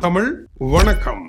தமிழ் வணக்கம்.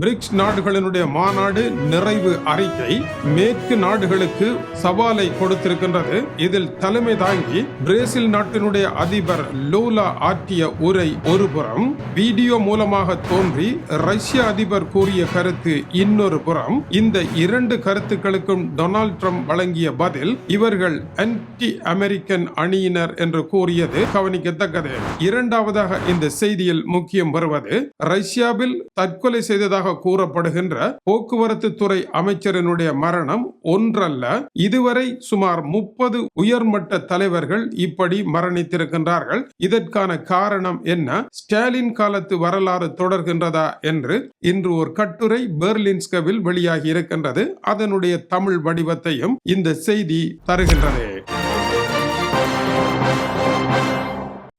பிரிக்ஸ் நாடுகளினுடைய மாநாடு நிறைவு அறிக்கை மேற்கு நாடுகளுக்கு சவாலை கொடுத்திருக்கின்றது. இதில் தலைமை தாங்கி பிரேசில் நாட்டினுடைய அதிபர் லூலா ஆற்றிய உரை ஒருபுறம் வீடியோ மூலமாக தோன்றி ரஷ்ய அதிபர் கூறிய கருத்து இன்னொரு புறம் இந்த இரண்டு கருத்துக்களுக்கும் டொனால்ட் ட்ரம்ப் வழங்கிய பதில் இவர்கள் ஆன்டி அமெரிக்கன் அணியினர் என்று கூறியது கவனிக்கத்தக்கது. இரண்டாவதாக இந்த செய்தியில் முக்கியம் வருவது ரஷ்யாவில் தற்கொலை செய்ததாக கூறப்படுகின்ற போக்குவரத்து துறை அமைச்சரினுடைய மரணம் ஒன்றல்ல. இதுவரை சுமார் முப்பது உயர்மட்ட தலைவர்கள் இப்படி மரணித்திருக்கின்றார்கள். இதற்கான காரணம் என்ன? ஸ்டாலின் காலத்து வரலாறு தொடர்கின்றதா என்று இன்று ஒரு கட்டுரை பெர்லின்ஸ்கவில் வெளியாகி இருக்கின்றது. அதனுடைய தமிழ் வடிவத்தையும் இந்த செய்தி தருகின்றது.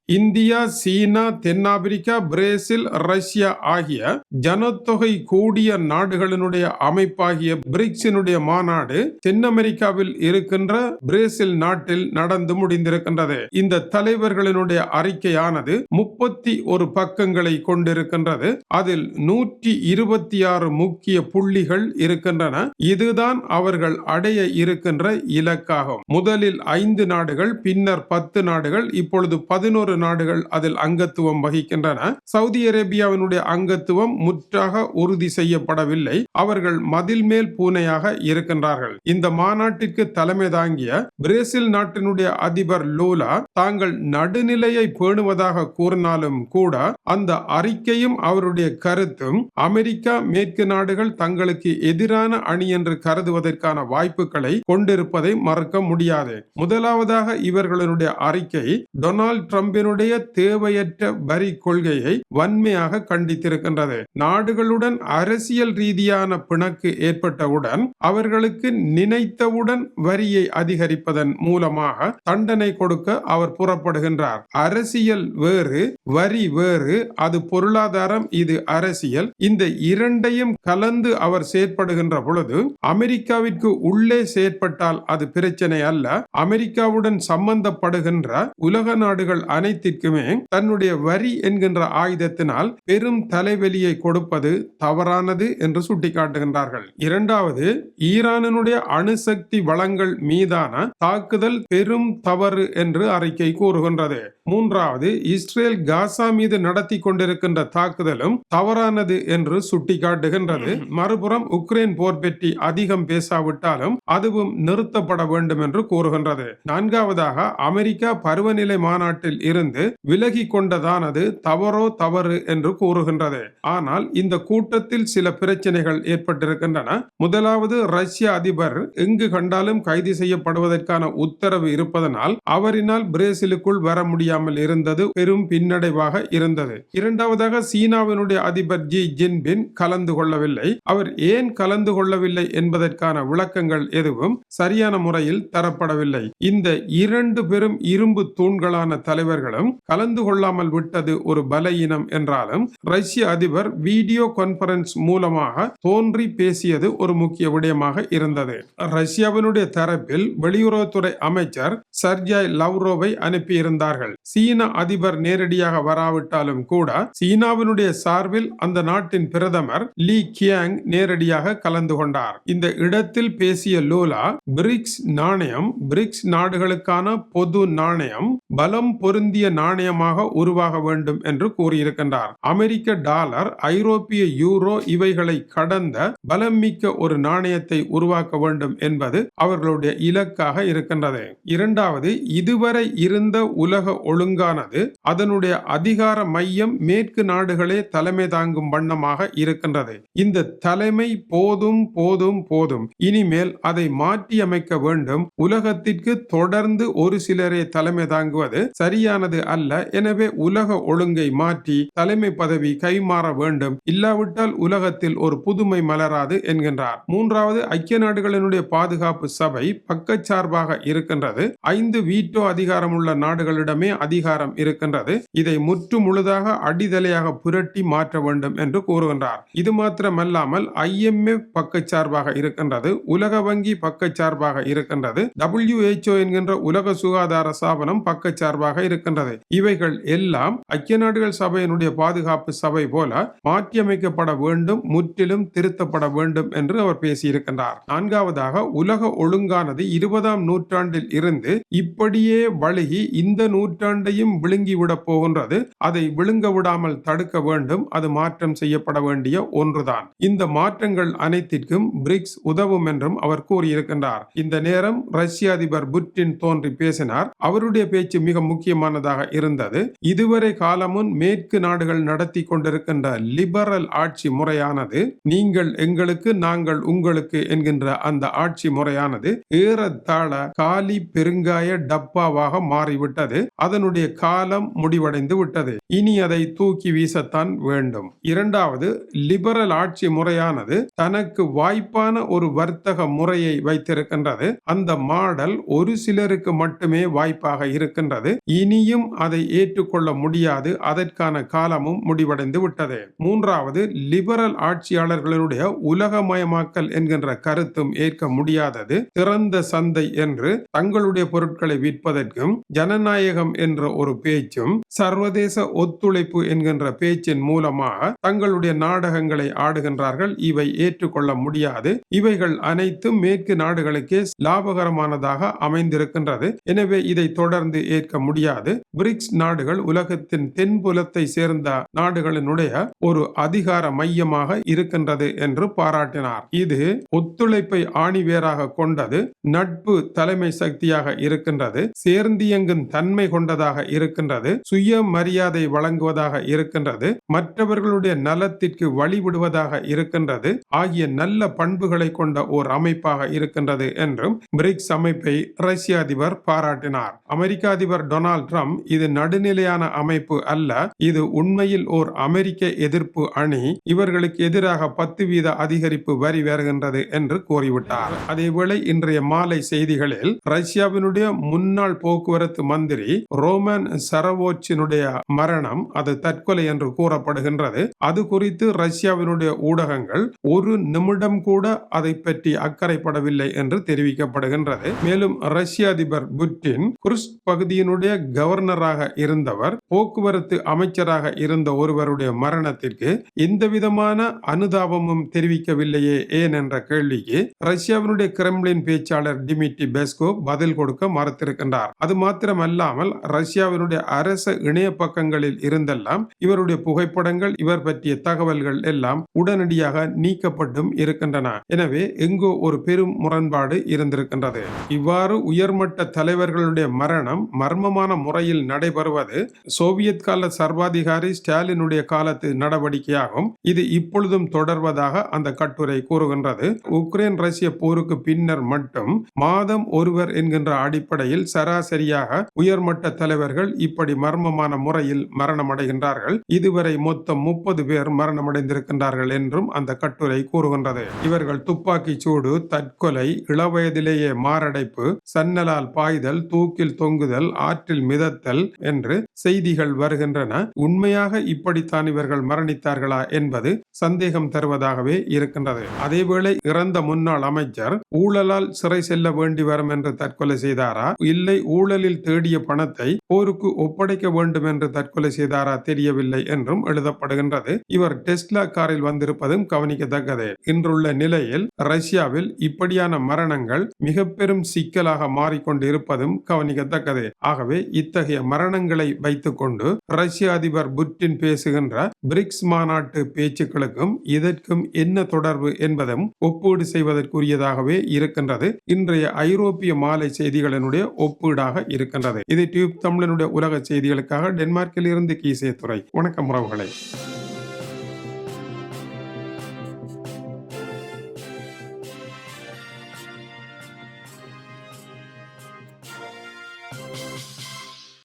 இந்தியா சீனா தென்னாப்பிரிக்கா பிரேசில் ரஷ்யா ஆகிய ஜனத்தொகை கூடிய நாடுகளினுடைய அமைப்பாகிய பிரிக்ஸினுடைய மாநாடு தென் அமெரிக்காவில் இருக்கின்ற பிரேசில் நாட்டில் நடந்து முடிந்திருக்கின்றது. இந்த தலைவர்களினுடைய அறிக்கையானது முப்பத்தி ஒரு பக்கங்களை கொண்டிருக்கின்றது. அதில் நூற்றி இருபத்தி ஆறு முக்கிய புள்ளிகள் இருக்கின்றன. இதுதான் அவர்கள் அடைய இருக்கின்ற இலக்காகும். முதலில் ஐந்து நாடுகள் பின்னர் பத்து நாடுகள் இப்பொழுது பதினோரு நாடுகள் அதில் அங்கத்துவம் வகிக்கின்றன. சவுதி அரேபியாவினுடைய அங்கத்துவம் முற்றாக உறுதி செய்யப்படவில்லை. அவர்கள் மதில் மேல் பூனையாக இருக்கின்றார்கள். இந்த மாநாட்டிற்கு தலைமை தாங்கிய பிரேசில் நாட்டினுடைய அதிபர் லூலா தாங்கள் நடுநிலையை பேணுவதாக கூறினாலும் கூட அந்த அறிக்கையும் அவருடைய கருத்தும் அமெரிக்கா மேற்கு நாடுகள் தங்களுக்கு எதிரான அணி என்று கருதுவதற்கான வாய்ப்புகளை கொண்டிருப்பதை மறக்க முடியாது. முதலாவதாக இவர்களுடைய அறிக்கை டொனால்ட் அதனுடைய தேவையற்ற வரி கொள்கையை வன்மையாக கண்டித்திருக்கின்றது. நாடுகளுடன் அரசியல் ரீதியான பிணக்கு ஏற்பட்டவுடன் அவர்களுக்கு நினைத்தவுடன் வரியை அதிகரிப்பதன் மூலமாக தண்டனை கொடுக்க அவர் புறப்படுகின்றார். அரசியல் வேறு வரி வேறு அது பொருளாதாரம் இது அரசியல். இந்த இரண்டையும் கலந்து அவர் செயற்படுகின்ற பொழுது அமெரிக்காவிற்கு உள்ளே செயற்பட்டால் அது பிரச்சனை அல்ல. அமெரிக்காவுடன் சம்பந்தப்படுகின்ற உலக நாடுகள் அனைத்து அனைத்திற்குமே தன்னுடைய வரி என்கின்ற ஆயுதத்தினால் பெரும் தலைவலியை கொடுப்பது தவறானது என்று சுட்டிக்காட்டுகின்றார்கள். இரண்டாவது ஈரானினுடைய அணுசக்தி வளங்கள் மீதான தாக்குதல் பெரும் தவறு என்று அறிக்கை கூறுகின்றது. மூன்றாவது இஸ்ரேல் காசா மீது நடத்தி கொண்டிருக்கின்ற தாக்குதலும் தவறானது என்று சுட்டிக்காட்டுகின்றது. மறுபுறம் உக்ரைன் போர் பற்றி அதிகம் பேசாவிட்டாலும் அதுவும் நிறுத்தப்பட வேண்டும் என்று கூறுகின்றது. நான்காவதாக அமெரிக்கா பருவநிலை மாநாட்டில் இருந்து விலகி கொண்டதானது தவறோ தவறு என்று கூறுகின்றது. ஆனால் இந்த கூட்டத்தில் சில பிரச்சனைகள் ஏற்பட்டிருக்கின்றன. முதலாவது ரஷ்ய அதிபர் எங்கு கண்டாலும் கைது செய்யப்படுவதற்கான உத்தரவு இருப்பதனால் அவரினால் பிரேசிலுக்குள் வர முடியாமல் இருந்தது பெரும் பின்னடைவாக இருந்தது. இரண்டாவதாக சீனாவினுடைய அதிபர் ஜி ஜின்பின் கலந்து கொள்ளவில்லை. அவர் ஏன் கலந்து கொள்ளவில்லை என்பதற்கான விளக்கங்கள் எதுவும் சரியான முறையில் தரப்படவில்லை. இந்த இரண்டு பெரும் இரும்பு தூண்களான தலைவர்களும் கலந்து கொள்ளாமல் விட்டது ஒரு பலயினம் என்றாலும் ரஷ்ய அதிபர் வீடியோ கான்பரன்ஸ் மூலமாக தோன்றி பேசியது ஒரு முக்கிய விடயமாக இருந்தது. ரஷ்யாவினுடைய தரப்பில் வெளியுறவுத்துறை அமைச்சர் சர்ஜாய் லவ்ரோவை அனுப்பியிருந்தார்கள். சீன அதிபர் நேரடியாக வராவிட்டாலும் கூட சீனாவினுடைய சார்பில் அந்த நாட்டின் பிரதமர் லீ கியாங் நேரடியாக கலந்து கொண்டார். இந்த இடத்தில் பேசிய லோலா பிரிக்ஸ் நாணயம் பிரிக்ஸ் நாடுகளுக்கான பொது நாணயம் பலம் பொருந்திய நாணயமாக உருவாக வேண்டும் என்று கூறியிருக்கின்றார். அமெரிக்க டாலர் ஐரோப்பிய யூரோ இவைகளை கடந்த பலம் மிக்க ஒரு நாணயத்தை உருவாக்க வேண்டும் என்பது அவர்களுடைய இலக்காக இருக்கின்றது. இரண்டாவது இதுவரை இருந்த உலக ஒழுங்கானது அதனுடைய அதிகார மையம் மேற்கு நாடுகளே தலைமை தாங்கும் வண்ணமாக இருக்கின்றது. இந்த தலைமை போதும் போதும் போதும். இனிமேல் அதை மாற்றியமைக்க வேண்டும். உலகத்திற்கு தொடர்ந்து ஒரு சிலரே தலைமை தாங்குவது சரியான சரியானது அல்ல. எனவே உலக ஒழுங்கை மாற்றி தலைமை பதவி கைமாற வேண்டும். இல்லாவிட்டால் உலகத்தில் ஒரு புதுமை மலராது என்கின்றார். மூன்றாவது ஐக்கிய நாடுகளினுடைய பாதுகாப்பு சபை பக்கச்சார்பாக இருக்கின்றது. ஐந்து வீட்டோ அதிகாரமுள்ள நாடுகளிடமே அதிகாரம் இருக்கின்றது. இதை முற்று முழுதாக அடிதலையாக புரட்டி மாற்ற வேண்டும் என்று கூறுகின்றார். இது மாத்திரமல்லாமல் ஐஎம்எஃப் பக்கச்சார்பாக இருக்கின்றது. உலக வங்கி பக்கச்சார்பாக இருக்கின்றது. டபிள்யூஹெச்ஓ என்கின்ற உலக சுகாதார ஸ்தாபனம் பக்கச்சார்பாக இருக்கின்றது. இருக்கின்றது இவைகள் எல்லாம் ஐக்கிய நாடுகள் சபையினுடைய பாதுகாப்பு சபை போல மாற்றியமைக்கப்பட வேண்டும் முற்றிலும் திருத்தப்பட வேண்டும் என்று அவர் பேசியிருக்கின்றார். நான்காவதாக உலக ஒழுங்கானது இருபதாம் நூற்றாண்டில் இருந்து இப்படியே வழுகி இந்த நூற்றாண்டையும் விழுங்கிவிடப் போகின்றது. அதை விழுங்க விடாமல் தடுக்க வேண்டும். அது மாற்றம் செய்யப்பட வேண்டிய ஒன்றுதான். இந்த மாற்றங்கள் அனைத்திற்கும் பிரிக்ஸ் உதவும் என்றும் அவர் கூறியிருக்கின்றார். இந்த நேரம் ரஷ்ய அதிபர் புட்டின் தோன்றி பேசினார். அவருடைய பேச்சு மிக முக்கியமானது முக்கியமானதாக இருந்தது. இதுவரை காலமும் மேற்கு நாடுகள் நடத்தி கொண்டிருக்கின்ற லிபரல் ஆட்சி முறையானது நீங்கள் எங்களுக்கு நாங்கள் உங்களுக்கு என்கின்ற அந்த ஆட்சி முறையானது ஏறத்தாழ காலி பெருங்காய டப்பாவாக மாறிவிட்டது. அதனுடைய காலம் முடிவடைந்து விட்டது. இனி அதை தூக்கி வீசத்தான் வேண்டும். இரண்டாவது லிபரல் ஆட்சி முறையானது தனக்கு வாய்ப்பான ஒரு வர்த்தக முறையை வைத்திருக்கின்றது. அந்த மாடல் ஒரு சிலருக்கு மட்டுமே வாய்ப்பாக இருக்கின்றது. இனியும் இனியும் அதை ஏற்றுக்கொள்ள முடியாது. அதற்கான காலமும் முடிவடைந்து விட்டது. மூன்றாவது லிபரல் ஆட்சியாளர்களுடைய உலகமயமாக்கல் என்கின்ற கருத்தும் ஏற்க முடியாதது. திறந்த சந்தை என்று தங்களுடைய பொருட்களை விற்பதற்கும் ஜனநாயகம் என்ற ஒரு பேச்சும் சர்வதேச ஒத்துழைப்பு என்கின்ற பேச்சின் மூலமாக தங்களுடைய நாடகங்களை ஆடுகின்றார்கள். இவை ஏற்றுக்கொள்ள முடியாது. இவைகள் அனைத்தும் மேற்கு நாடுகளுக்கே லாபகரமானதாக அமைந்திருக்கின்றது. எனவே இதை தொடர்ந்து ஏற்க முடியாது. பிரிக்ஸ் நாடுகள் உலகத்தின் தென்புலத்தை சேர்ந்த நாடுகளினுடைய ஒரு அதிகார மையமாக இருக்கின்றது என்று பாராட்டினார். இது ஒத்துழைப்பை ஆணிவேராக கொண்டது நட்பு தலைமை சக்தியாக இருக்கின்றது சேர்ந்தியங்கும் தன்மை கொண்டதாக இருக்கின்றது சுய மரியாதை வழங்குவதாக இருக்கின்றது மற்றவர்களுடைய நலத்திற்கு வழிவிடுவதாக இருக்கின்றது ஆகிய நல்ல பண்புகளை கொண்ட ஓர் அமைப்பாக இருக்கின்றது என்றும் பிரிக்ஸ் அமைப்பை ரஷ்ய அதிபர் பாராட்டினார். அமெரிக்க அதிபர் டொனால்ட் ட்ரம்ப் இது நடுநிலையான அமைப்பு அல்ல. இது உண்மையில் ஓர் அமெரிக்க எதிர்ப்பு அணி. இவர்களுக்கு எதிராக பத்து வீத அதிகரிப்பு வரி வருகின்றது என்று கூறிவிட்டார். அதேவேளை இன்றைய மாலை செய்திகளில் ரஷ்யாவினுடைய முன்னாள் போக்குவரத்து மந்திரி ரோமன் சரவோச்சினுடைய மரணம் அது தற்கொலை என்று கூறப்படுகின்றது. அது குறித்து ரஷ்யாவினுடைய ஊடகங்கள் ஒரு நிமிடம் கூட அதை பற்றி அக்கறைப்படவில்லை என்று தெரிவிக்கப்படுகின்றது. மேலும் ரஷ்ய அதிபர் புட்டின் குர்ஸ்க் பகுதியினுடைய கவர்னர் கவர்னராக இருந்தவர் போக்குவரத்து அமைச்சராக இருந்த ஒருவருடைய மரணத்திற்கு எந்த விதமான அனுதாபமும் தெரிவிக்கவில்லையே ஏன் என்ற கேள்விக்கு ரஷ்யாவினுடைய கிரெம்லின் பேச்சாளர் டிமிட்ரி பெஸ்கோ பதில் கொடுக்க மறுத்திருக்கின்றார். அது மாத்திரமல்லாமல் ரஷ்யாவினுடைய அரச இணைய பக்கங்களில் இருந்தெல்லாம் இவருடைய புகைப்படங்கள் இவர் பற்றிய தகவல்கள் எல்லாம் உடனடியாக நீக்கப்பட்டும் இருக்கின்றன. எனவே எங்கோ ஒரு பெரும் முரண்பாடு இருந்திருக்கின்றது. இவ்வாறு உயர்மட்ட தலைவர்களுடைய மரணம் மர்மமான முறையில் நடைபெறுவது சோவியத் கால சர்வாதிகாரி ஸ்டாலினுடைய காலத்து நடவடிக்கையாகும். இது இப்பொழுதும் தொடர்வதாக அந்த கட்டுரை கூறுகின்றது. உக்ரைன் ரஷ்ய போருக்கு பின்னர் மட்டும் மாதம் ஒருவர் என்கின்ற அடிப்படையில் சராசரியாக உயர்மட்ட தலைவர்கள் இப்படி மர்மமான முறையில் மரணமடைகின்றார்கள். இதுவரை மொத்தம் முப்பது பேர் மரணமடைந்திருக்கின்றார்கள் என்றும் அந்த கட்டுரை கூறுகின்றது. இவர்கள் துப்பாக்கி சூடு தற்கொலை இளவயதிலேயே மாரடைப்பு சன்னலால் பாய்தல் தூக்கில் தொங்குதல் ஆற்றில் மிதத்தல் என்று செய்திகள் வருகின்றன. உண்மையாக இப்படித்தான் இவர்கள் மரணித்தார்களா என்பது சந்தேகம் தருவதாகவே இருக்கின்றது. அதேவேளை இறந்த முன்னாள் அமைச்சர் ஊழலால் சிறை செல்ல வேண்டி வரும் என்று தற்கொலை செய்தாரா? இல்லை ஊழலில் தேடிய பணத்தை போருக்கு ஒப்படைக்க வேண்டும் என்று தற்கொலை செய்தாரா தெரியவில்லை என்றும் எழுதப்படுகின்றது. இவர் டெஸ்லா காரில் வந்திருப்பதும் கவனிக்கத்தக்கது. இன்றுள்ள நிலையில் ரஷ்யாவில் இப்படியான மரணங்கள் மிக பெரும் சிக்கலாக மாறிக்கொண்டு இருப்பதும் கவனிக்கத்தக்கது. ஆகவே இத்தகைய மரணங்களை வைத்துக்கொண்டு ரஷ்ய அதிபர் புட்டின் பேசுகின்ற பிரிக்ஸ் மாநாட்டு பேச்சுக்களுக்கும் இதற்கும் என்ன தொடர்பு என்பதும் ஒப்பீடு செய்வதற்குரியதாகவே இருக்கின்றது. இன்றைய ஐரோப்பிய மாலை செய்திகளினுடைய ஒப்பீடாக இருக்கின்றது. இது டியூப் தமிழனுடைய உலக செய்திகளுக்காக டென்மார்க்கில் இருந்து கீசே துறை வணக்கம் உறவுகளை.